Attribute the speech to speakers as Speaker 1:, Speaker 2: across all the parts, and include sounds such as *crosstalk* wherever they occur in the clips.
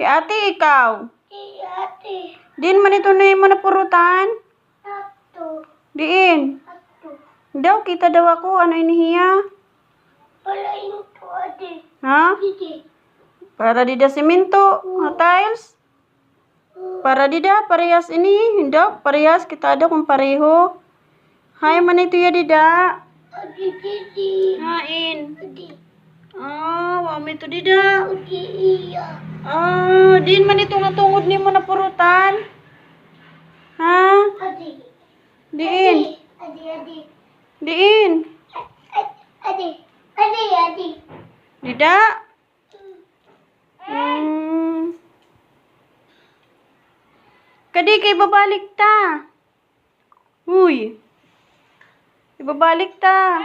Speaker 1: Si ate, ikaw.
Speaker 2: Si ate.
Speaker 1: Din man ito na yung manapurutan.
Speaker 2: Tato.
Speaker 1: Diin.
Speaker 2: Tato.
Speaker 1: Daw, kita daw ako. Ano inihiya?
Speaker 2: Palain ko ate.
Speaker 1: Ha?
Speaker 2: Sige.
Speaker 1: Para di da simento. Ha, tiles? Para di da, parehas ini. Daw, parehas. Kita ada kung pareho. Hay, man ito ya di da.
Speaker 2: Ate, didi.
Speaker 1: Hain.
Speaker 2: Ate.
Speaker 1: Ah, wa mo ito di da.
Speaker 2: Ate, iya.
Speaker 1: Ah, din man ito nga tungod ni mo na purutan. Ha?
Speaker 2: Ate.
Speaker 1: Diin.
Speaker 2: Ate, ate.
Speaker 1: Diin.
Speaker 2: Ate. Ate, ate.
Speaker 1: Dida. Hmm. Kadi kay babalik ta. Uy. Ibabalik ta.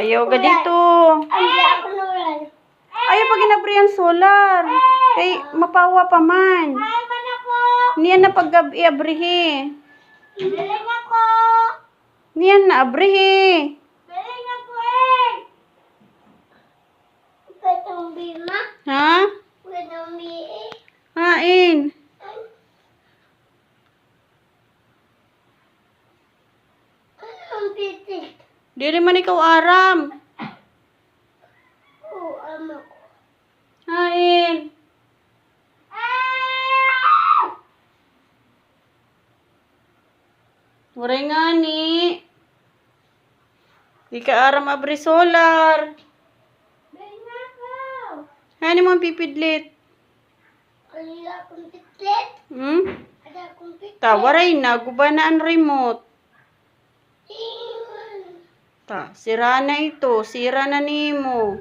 Speaker 1: Ayaw ka dito. Ayaw pag ginabrihan solar. Kay mapawa pa man.
Speaker 2: Ay, man ako.
Speaker 1: Niyan na pag abrihi.
Speaker 2: Galing ako.
Speaker 1: Niyan na abrihi.
Speaker 2: Galing ako eh. Pwedeng bima.
Speaker 1: Ha?
Speaker 2: Pwedeng bie.
Speaker 1: Hain. Diri man ikaw aram.
Speaker 2: Oo, ama ko.
Speaker 1: Hain. Muray nga ni. Di ka aram abri solar. Hani mo pipidlit.
Speaker 2: Galing akong pitit.
Speaker 1: Hmm?
Speaker 2: Ada akong pitit.
Speaker 1: Tawaray na, guba na ang remote. Ta, sira na ito. Sira na
Speaker 2: pitit mo.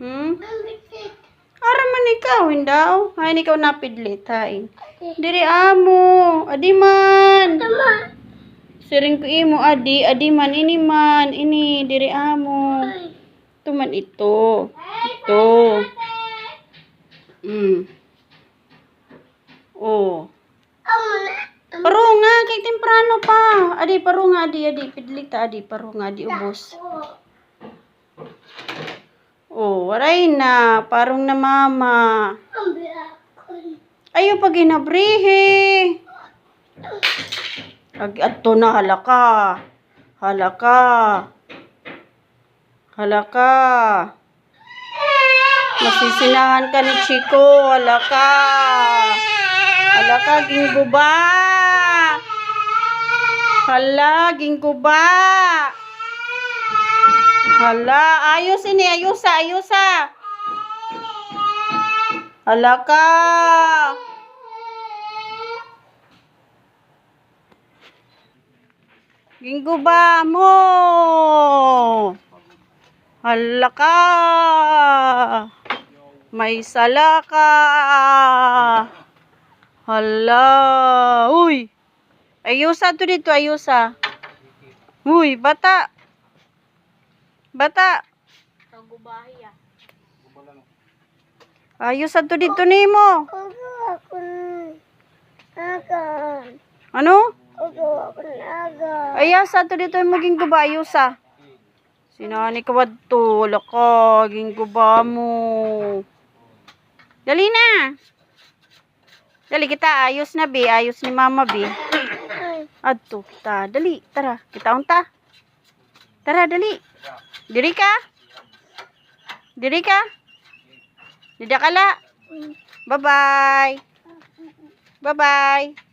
Speaker 1: Hmm?
Speaker 2: Pitit.
Speaker 1: Aram man ikaw, napidlit, hain. Diri amo. Adi man. Siring ko imo adi, adi man ini man, ini diri amo.
Speaker 2: Ay.
Speaker 1: Ito man ito. Ito. Mm. Oh. Paro nga kay temprano pa. Adi paro nga adi adi pidlita adi paro nga adi ubos. Oh, waray na, parong na mama. Ayo pag inabrihi. Ag ato na halaka. Halaka. Halaka. Masisinahan ka ni Chico. Halaka. Halaka, gingguba. Hala, gingguba. Hala, ayos ini, ayusa, ayusa. Halaka. Gingguba mo. Halaka. May salaka. Hala. Uy. Ayusa to dito, ayusa. Uy, bata. Bata.
Speaker 2: Kagubahi ah.
Speaker 1: Ayusa to dito nimo. Ano?
Speaker 2: Ogo ako nagan.
Speaker 1: Ayasa to dito maging guba, ayusa. Sinani ka wadto, wala ka, maging guba mo. Dali na. Dali kita, ayos na bi, ayos ni mama bi. *coughs* Adto kita, dali, tara, kita unta. Tara, dali. Diri ka? Diri ka? Dida. Bye-bye. Bye-bye.